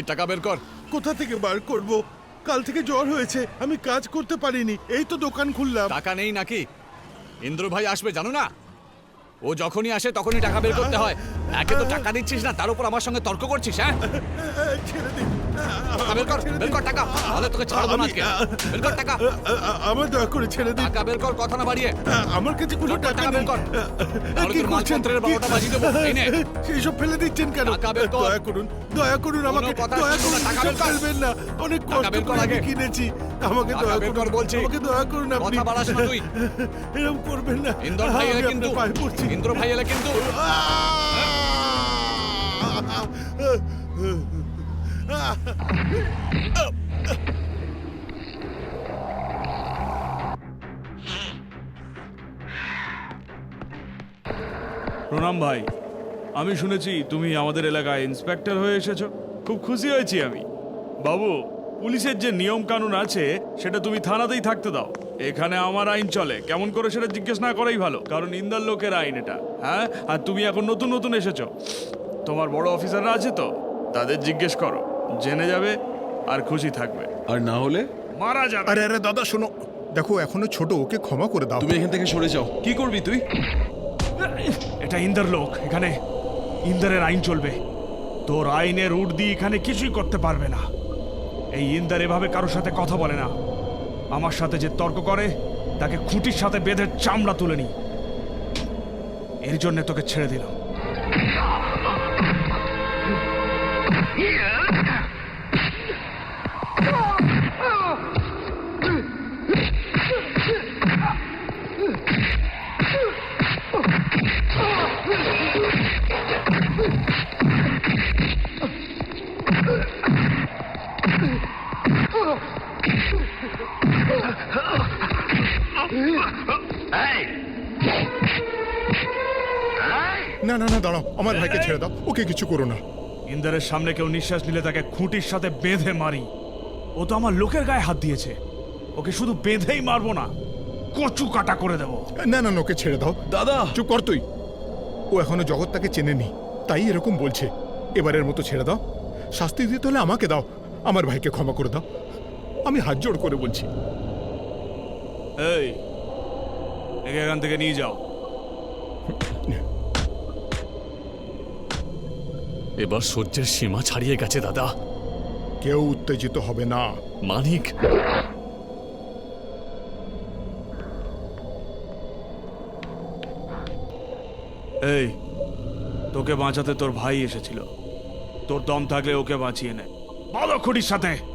এই টাকা বের কর। কোথা থেকে বার করব? কাল থেকে জ্বর হয়েছে আমি কাজ করতে পারিনি এই তো দোকান খুললাম। টাকা নেই নাকি? ইন্দ্র ভাই আসবে জানো না? ও যখনই আসে তখনই টাকা বের করতে হয় একে তো টাকা দিচ্ছিস না তার উপর আমার সঙ্গে তর্ক করছিস হ্যাঁ বের কর বের কর টাকা তাহলে তোকে ছাড়বো না আজকে বের কর টাকা আমার দয়া করে ছেড়ে দিন টাকা বের কর কথা না বাড়িয়ে আমার কাছে কোনো টাকা বের কর। কি করছেন মালপত্রের বারোটা বাজিয়ে দেবো। এই নে। সেইসব ফেলে দিচ্ছেন কেন টাকা বের কর। দয়া করুন দয়া করুন আমাকে দয়া করুন টাকা বের কর। ফেলবেন না অনেক কষ্ট কর। কিনেছি আমাকে দয়া করুন কর বলছি। আমাকে দয়া করুন আপনি কথা বাড়াস না তুই। এরকম করবেন না ইন্দ্র ভাই কিন্তু পায়ে পড়ছি ইন্দ্র ভাই এলে কিন্তু প্রণাম ভাই। আমি শুনেছি তুমি আমাদের এলাকায় ইন্সপেক্টর হয়ে এসেছ। খুব খুশি হয়েছি আমি। বাবু পুলিশের যে নিয়ম কানুন আছে সেটা তুমি থানাতেই থাকতে দাও। এখানে আমার আইন চলে। কেমন করে সেটা জিজ্ঞেস না করাই ভালো কারণ ইন্দার লোকের আইন এটা হ্যাঁ? আর তুমি এখন নতুন নতুন এসেছ। তোমার বড় অফিসাররা আছে তো? তাদের জিজ্ঞেস করো। জেনে যাবে আর খুশি থাকবে। আর না হলে? মারা যাবে। আরে আরে দাদা শোনো। দেখো এখনও ছোট ওকে ক্ষমা করে দাও। তুমি এখান থেকে সরে যাও। কি করবি তুই? এটা ইন্দার লোক এখানে। ইন্দারের আইন চলবে। তোর আইনের উঠ দিয়ে এখানে কিছুই করতে পারবে না। এই ইন্দার এভাবে কারোর সাথে কথা বলে না। আমার সাথে যে তর্ক করে, তাকে খুঁটির সাথে বেঁধে চামড়া তুলে নি। এর জন্য তোকে ছেড়ে দিলাম। না না না দাঁড়াও আমার ভাইকে ছেড়ে দাও ওকে কিছু করো না। ইন্দারের সামনে কেউ নিঃশ্বাস নিলে তাকে খুঁটির সাথে বেঁধে মারি। ও তো আমার লোকের গায়ে হাত দিয়েছে। ওকে শুধু বেঁধেই মারবো না কচু কাটা করে দেবো। না না ওকে ছেড়ে দাও। দাদা! চুপ কর তুই। ও এখনও জগৎটাকে চেনেনি তাই এরকম বলছে। এবারের মতো ছেড়ে দাও। শাস্তি দিতে হলে আমাকে দাও। আমার ভাইকে ক্ষমা করে দাও। আমি হাত জোড় করে বলছি। এই একে এখান থেকে নিয়ে যাও। এবার সহ্যের সীমা ছাড়িয়ে গেছে দাদা। কেউ উত্তেজিত হবে না। মানিক। এই তোকে বাঁচাতে তোর ভাই এসেছিল। তোর দম থাকলে ওকে বাঁচিয়ে নে। বলো খুঁটির সাথে।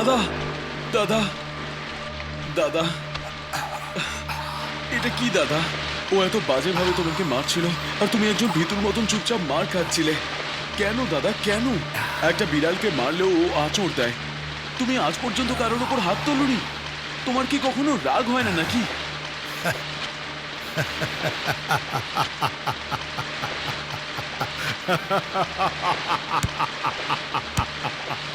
দাদা দাদা দাদা। এটা কি দাদা? ও এত বাজেভাবে তোমাকে মারছিল আর তুমি একজন ভিতুর মতন চুপচাপ মার খাচ্ছিলে। কেন দাদা, কেন? একটা বিড়ালকে মারলেও ও আঁচড় দেয়। তুমি আজ পর্যন্ত কারোর ওপর হাত তোলনি। তোমার কি কখনো রাগ হয় না নাকি?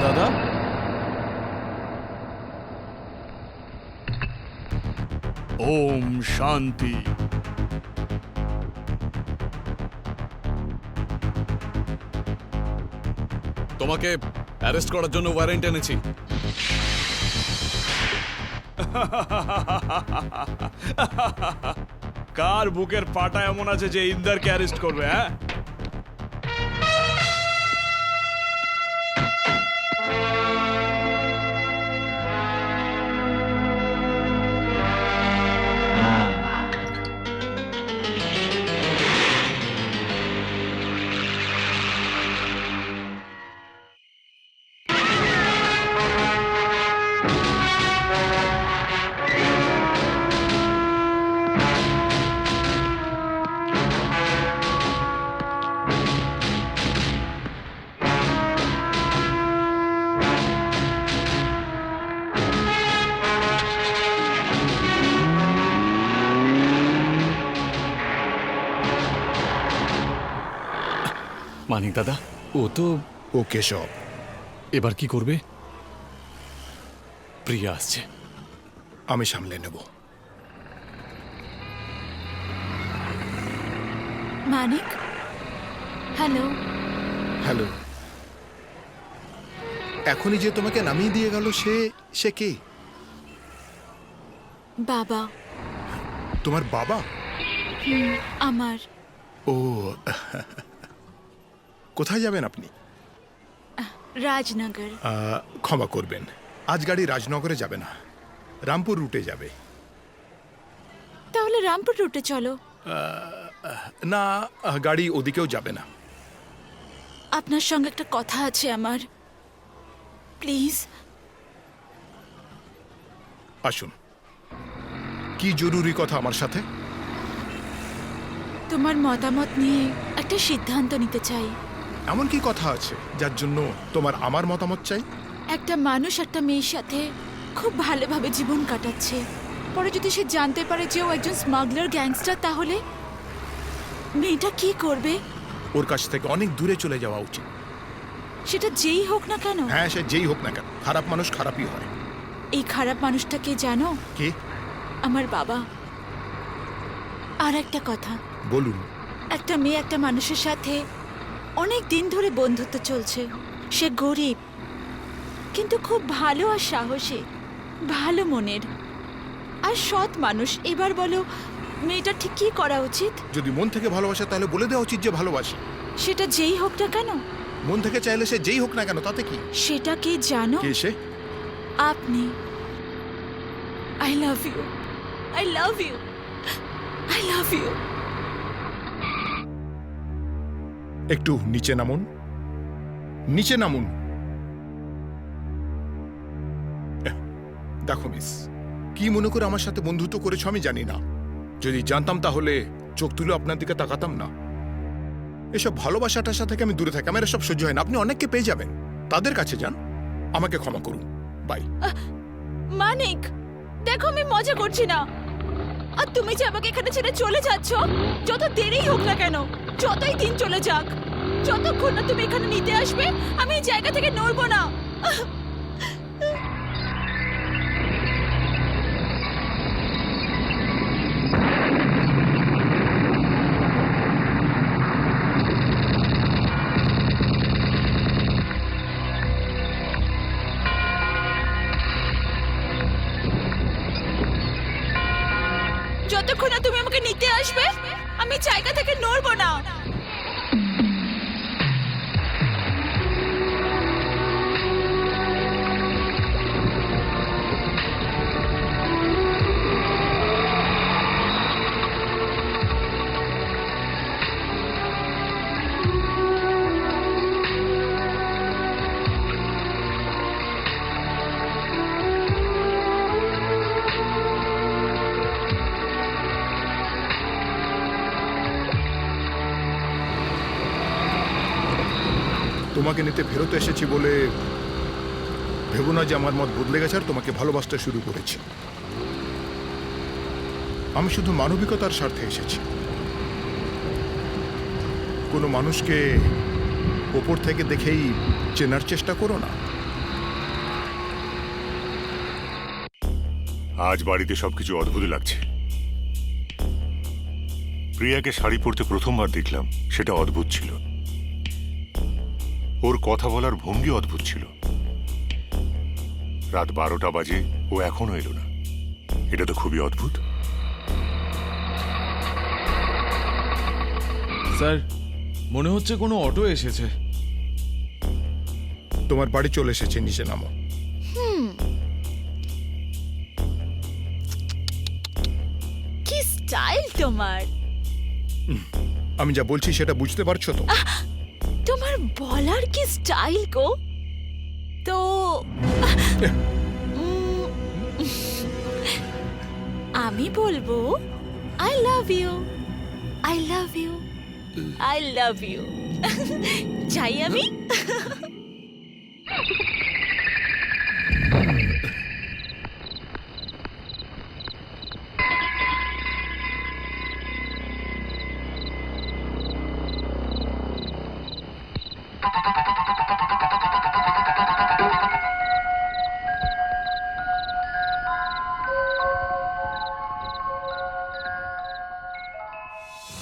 দাদা ওম শান্তি। তোমাকে অ্যারেস্ট করার জন্য ওয়ারেন্ট এনেছি। কার বুকের পাটা এমন আছে যে ইন্দারকে অ্যারেস্ট করবে হ্যাঁ? মানিক দাদা ও তো ও কেশব এবার কি করবে? প্রিয়া আসছে। আমি সামলে নেব। মানিক? হ্যালো? হ্যালো। এখনই যে তোমাকে নামিয়ে দিয়ে গেল সে সে কে? বাবা। তোমার বাবা? আমার। ও কোথায় যাবেন আপনি? রাজনগর। আহ, ক্ষমা করবেন। আজ গাড়ি রাজনগরে যাবে না। রামপুর রুটে যাবে। তাহলে রামপুর রুটে চলো। না আহ, গাড়ি ওদিকেও যাবে না। আপনার সঙ্গে একটা কথা আছে আমার। প্লিজ। আসুন। কি জরুরি কথা আমার সাথে? তোমার মতামত নিয়ে একটা সিদ্ধান্ত নিতে চাই। এমন কি কথা আছে যার জন্য তোমার আমার মতামত চাই? একটা মানুষ একটা মেয়ের সাথে খুব ভালোভাবে জীবন কাটাচ্ছে। পরে যদি সে জানতে পারে যে ও একজন স্মাগলার গ্যাংস্টার তাহলে মেয়েটা কি করবে? ওর কাছ থেকে অনেক দূরে চলে যাওয়া উচিত। সেটা যেই হোক না কেন? হ্যাঁ সে যেই হোক না কেন। খারাপ মানুষ খারাপই হয়। এই খারাপ মানুষটাকে জানো? কে? আমার বাবা। আর একটা কথা। বলুন। একটা মেয়ে একটা মানুষের সাথে অনেক দিন ধরে বন্ধুত্ব চলছে। সে গরিব কিন্তু খুব ভালো আর সাহসী ভালো মনের। আর সৎ মানুষ এবার বলো মেয়েটা ঠিক কি করা উচিত? যদি মন থেকে ভালোবাসে তাহলে বলে দেওয়া উচিত যে ভালোবাসি। সেটা যেই হোক না কেন? মন থেকে চাইলে সে যেই হোক না কেন তাতে কি? সেটা কি জানো? কে সে? আপনি। I love you I love you I love you একটু নিচে নামুন। নিচে নামুন। দেখো মিস, কি মনে করে আমার সাথে বন্ধুত্ব করেছ আমি জানি না। যদি জানতাম তাহলে চোখ তুলে আপনার দিকে তাকাতাম না। এসব ভালোবাসাটার সাথে থেকে আমি দূরে থাকি, আমার এসব সহ্য হয় না। আপনি অনেককে পেয়ে যাবেন। তাদের কাছে যান। আমাকে ক্ষমা করুন। বাই। মানিক, দেখো আমি মজা করছি না। আর তুমি যে আমাকে এখানে ছেড়ে চলে যাচ্ছ, যত দেরি হোক না কেন। যতই দিন চলে যাক, যতক্ষণ না তুমি এখানে নিতে আসবে, আমি এই জায়গা থেকে নড়বো না। আসবে? আমি জায়গা থেকে নড়বো না। তোমাকে নিতে ফেরত এসেছি বলে ভেবো না যে আমার মত বদলে গেছে আর তোমাকে ভালোবাসতে শুরু করেছি। আমি শুধু মানবিকতার স্বার্থে এসেছি। কোনো মানুষকে ওপর থেকে দেখেই চেনার চেষ্টা করো না। আজ বাড়িতে সবকিছু অদ্ভুত লাগছে। প্রিয়াকে শাড়ি পরতে প্রথমবার দেখলাম, সেটা অদ্ভুত ছিল। ওর কথা বলার ভঙ্গি অদ্ভুত ছিল। রাত বারোটা বাজে ও এখনও এলো না। এটা তো খুবই অদ্ভুত। স্যার মনে হচ্ছে কোনো অটো এসেছে। তোমার বাড়ি চলে এসেছে নিচে নামো। কি স্টাইল তোমার। আমি যা বলছি সেটা বুঝতে পারছ তো? তোমার বলার কি স্টাইল গো? তো আমি বলব I love you I love you I love you চাই আমি?